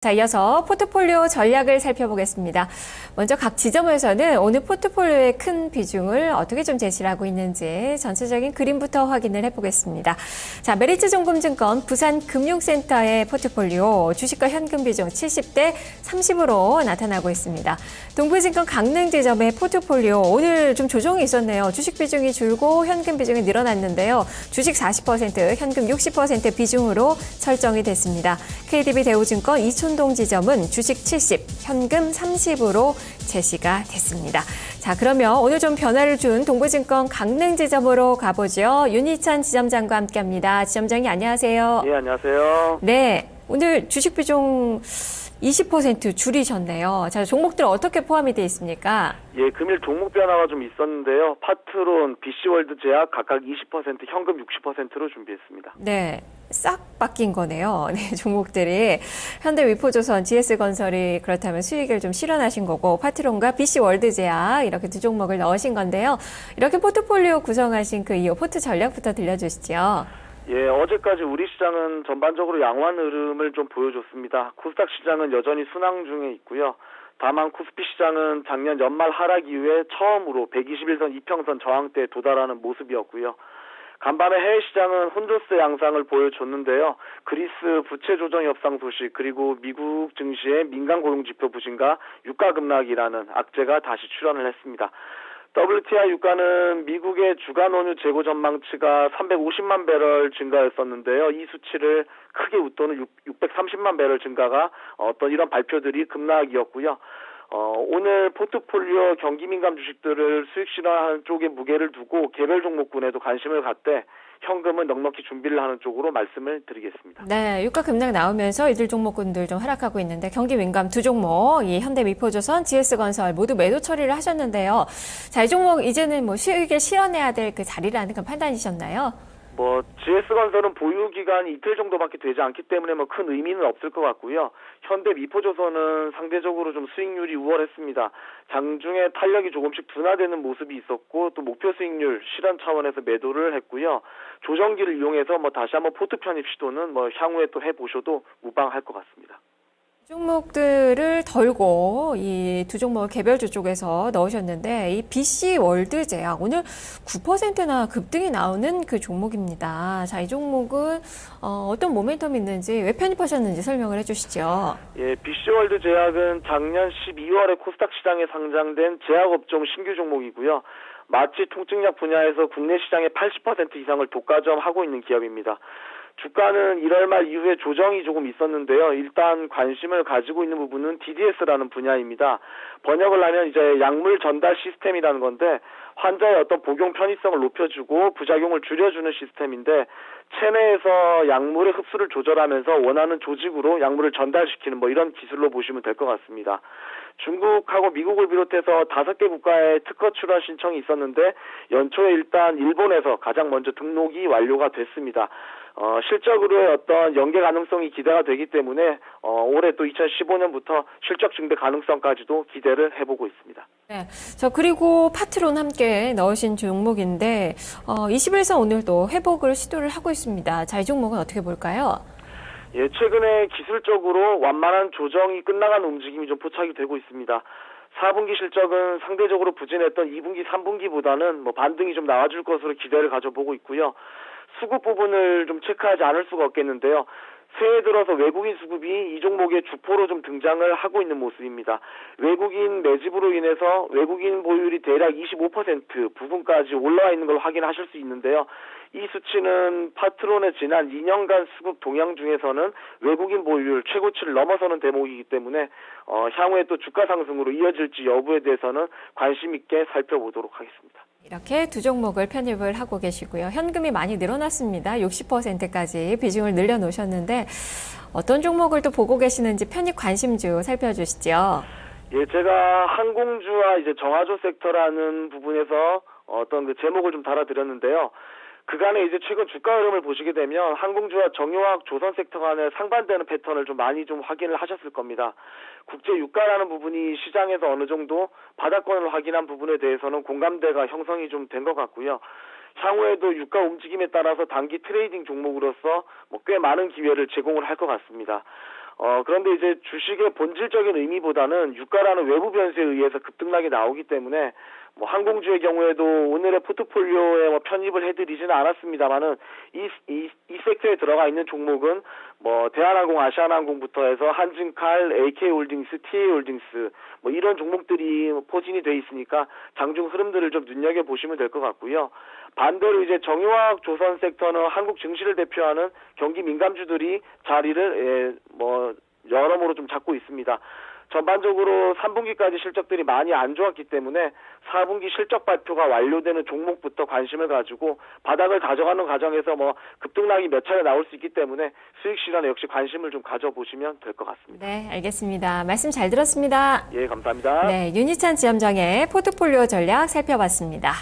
자, 이어서 포트폴리오 전략을 살펴보겠습니다. 먼저 각 지점에서는 오늘 포트폴리오의 큰 비중을 어떻게 좀 제시를 하고 있는지 전체적인 그림부터 확인을 해보겠습니다. 자, 메리츠 종금증권 부산금융센터의 포트폴리오 주식과 현금 비중 70대 30으로 나타나고 있습니다. 동부증권 강릉지점의 포트폴리오 오늘 좀 조정이 있었네요. 주식 비중이 줄고 현금 비중이 늘어났는데요. 주식 40%, 현금 60% 비중으로 설정이 됐습니다. KDB 대우증권 이촌동 지점은 주식 70, 현금 30으로 제시가 됐습니다. 자, 그러면 오늘 좀 변화를 준 동부증권 강릉 지점으로 가보죠. 윤희찬 지점장과 함께합니다. 지점장님 안녕하세요. 예, 안녕하세요. 네, 오늘 주식 비중 20% 줄이셨네요. 자, 종목들 어떻게 포함이 되어 있습니까? 예, 금일 종목 변화가 좀 있었는데요. 파트론, BC월드 제약 각각 20%, 현금 60%로 준비했습니다. 네, 싹 바뀐 거네요. 네, 종목들이 현대위포조선, GS건설이 그렇다면 수익을 좀 실현하신 거고 파트론과 BC월드제약 이렇게 두 종목을 넣으신 건데요. 이렇게 포트폴리오 구성하신 그 이후 포트 전략부터 들려주시죠. 예, 어제까지 우리 시장은 전반적으로 양호한 흐름을 좀 보여줬습니다. 코스닥 시장은 여전히 순항 중에 있고요. 다만 코스피 시장은 작년 연말 하락 이후에 처음으로 121선 이평선 저항대에 도달하는 모습이었고요. 간밤에 해외 시장은 혼조세 양상을 보여줬는데요. 그리스 부채 조정 협상 소식 그리고 미국 증시의 민간 고용 지표 부진과 유가 급락이라는 악재가 다시 출현을 했습니다. WTI 유가는 미국의 주간 원유 재고 전망치가 350만 배럴 증가했었는데요. 이 수치를 크게 웃도는 630만 배럴 증가가 어떤 이런 발표들이 급락이었고요. 어, 오늘 포트폴리오 경기 민감 주식들을 수익 실현하는 쪽에 무게를 두고 개별 종목군에도 관심을 갖되 현금은 넉넉히 준비를 하는 쪽으로 말씀을 드리겠습니다. 네, 유가 급락 나오면서 이들 종목군들 좀 하락하고 있는데 경기 민감 두 종목, 이 현대 미포조선, GS건설 모두 매도 처리를 하셨는데요. 자, 이 종목 이제는 뭐 수익을 실현해야 될 그 자리라는 판단이셨나요? 뭐 GS건설은 보유 기간이 이틀 정도밖에 되지 않기 때문에 뭐 큰 의미는 없을 것 같고요. 현대 미포조선은 상대적으로 좀 수익률이 우월했습니다. 장중에 탄력이 조금씩 둔화되는 모습이 있었고 또 목표 수익률 실현 차원에서 매도를 했고요. 조정기를 이용해서 뭐 다시 한번 포트 편입 시도는 뭐 향후에 또 해보셔도 무방할 것 같습니다. 종목들을 덜고 이 두 종목을 개별주 쪽에서 넣으셨는데 이 BC 월드 제약 오늘 9%나 급등이 나오는 그 종목입니다. 자, 이 종목은 어, 어떤 모멘텀이 있는지 왜 편입하셨는지 설명을 해주시죠. 예, BC월드 제약은 작년 12월에 코스닥 시장에 상장된 제약업종 신규 종목이고요. 마취 통증약 분야에서 국내 시장의 80% 이상을 독과점하고 있는 기업입니다. 주가는 1월 말 이후에 조정이 조금 있었는데요. 일단 관심을 가지고 있는 부분은 DDS라는 분야입니다. 번역을 하면 이제 약물 전달 시스템이라는 건데 환자의 어떤 복용 편의성을 높여주고 부작용을 줄여주는 시스템인데 체내에서 약물의 흡수를 조절하면서 원하는 조직으로 약물을 전달시키는 뭐 이런 기술로 보시면 될 것 같습니다. 중국하고 미국을 비롯해서 다섯 개 국가의 특허 출원 신청이 있었는데 연초에 일단 일본에서 가장 먼저 등록이 완료가 됐습니다. 어, 실적으로의 어떤 연계 가능성이 기대가 되기 때문에 어, 올해 또 2015년부터 실적 증대 가능성까지도 기대를 해보고 있습니다. 네. 자, 그리고 파트론 함께 넣으신 종목인데, 어, 21선 오늘도 회복을 시도를 하고 있습니다. 자, 이 종목은 어떻게 볼까요? 예, 최근에 기술적으로 완만한 조정이 끝나간 움직임이 좀 포착이 되고 있습니다. 4분기 실적은 상대적으로 부진했던 2분기, 3분기보다는 뭐 반등이 좀 나와줄 것으로 기대를 가져보고 있고요. 수급 부분을 좀 체크하지 않을 수가 없겠는데요. 새해 들어서 외국인 수급이 이 종목의 주포로 좀 등장을 하고 있는 모습입니다. 외국인 매집으로 인해서 외국인 보유율이 대략 25% 부분까지 올라와 있는 걸 확인하실 수 있는데요. 이 수치는 파트론의 지난 2년간 수급 동향 중에서는 외국인 보유율 최고치를 넘어서는 대목이기 때문에 어, 향후에 또 주가 상승으로 이어질지 여부에 대해서는 관심 있게 살펴보도록 하겠습니다. 이렇게 두 종목을 편입을 하고 계시고요. 현금이 많이 늘어났습니다. 60%까지 비중을 늘려놓으셨는데 어떤 종목을 또 보고 계시는지 편입 관심주 살펴주시죠. 예, 제가 항공주와 이제 정화조 섹터라는 부분에서 어떤 그 제목을 좀 달아드렸는데요. 그간에 이제 최근 주가 흐름을 보시게 되면 항공주와 정유화학 조선 섹터 간의 상반되는 패턴을 좀 많이 좀 확인을 하셨을 겁니다. 국제 유가라는 부분이 시장에서 어느 정도 바닥권을 확인한 부분에 대해서는 공감대가 형성이 좀 된 것 같고요. 향후에도 유가 움직임에 따라서 단기 트레이딩 종목으로서 뭐 꽤 많은 기회를 제공을 할 것 같습니다. 어, 그런데 이제 주식의 본질적인 의미보다는 유가라는 외부 변수에 의해서 급등락이 나오기 때문에 뭐 항공주의 경우에도 오늘의 포트폴리오에 뭐 편입을 해드리지는 않았습니다만은 이, 이, 이 섹터에 들어가 있는 종목은 뭐 대한항공, 아시아나항공부터 해서 한진칼, AK홀딩스, TA홀딩스 뭐 이런 종목들이 포진이 돼 있으니까 장중 흐름들을 좀 눈여겨 보시면 될 것 같고요. 반대로 이제 정유화학 조선 섹터는 한국 증시를 대표하는 경기 민감주들이 자리를 예, 뭐 여러모로 좀 잡고 있습니다. 전반적으로 3분기까지 실적들이 많이 안 좋았기 때문에 4분기 실적 발표가 완료되는 종목부터 관심을 가지고 바닥을 다져가는 과정에서 뭐 급등락이 몇 차례 나올 수 있기 때문에 수익 실현에 역시 관심을 좀 가져보시면 될 것 같습니다. 네, 알겠습니다. 말씀 잘 들었습니다. 예, 감사합니다. 네, 윤희찬 지점장의 포트폴리오 전략 살펴봤습니다.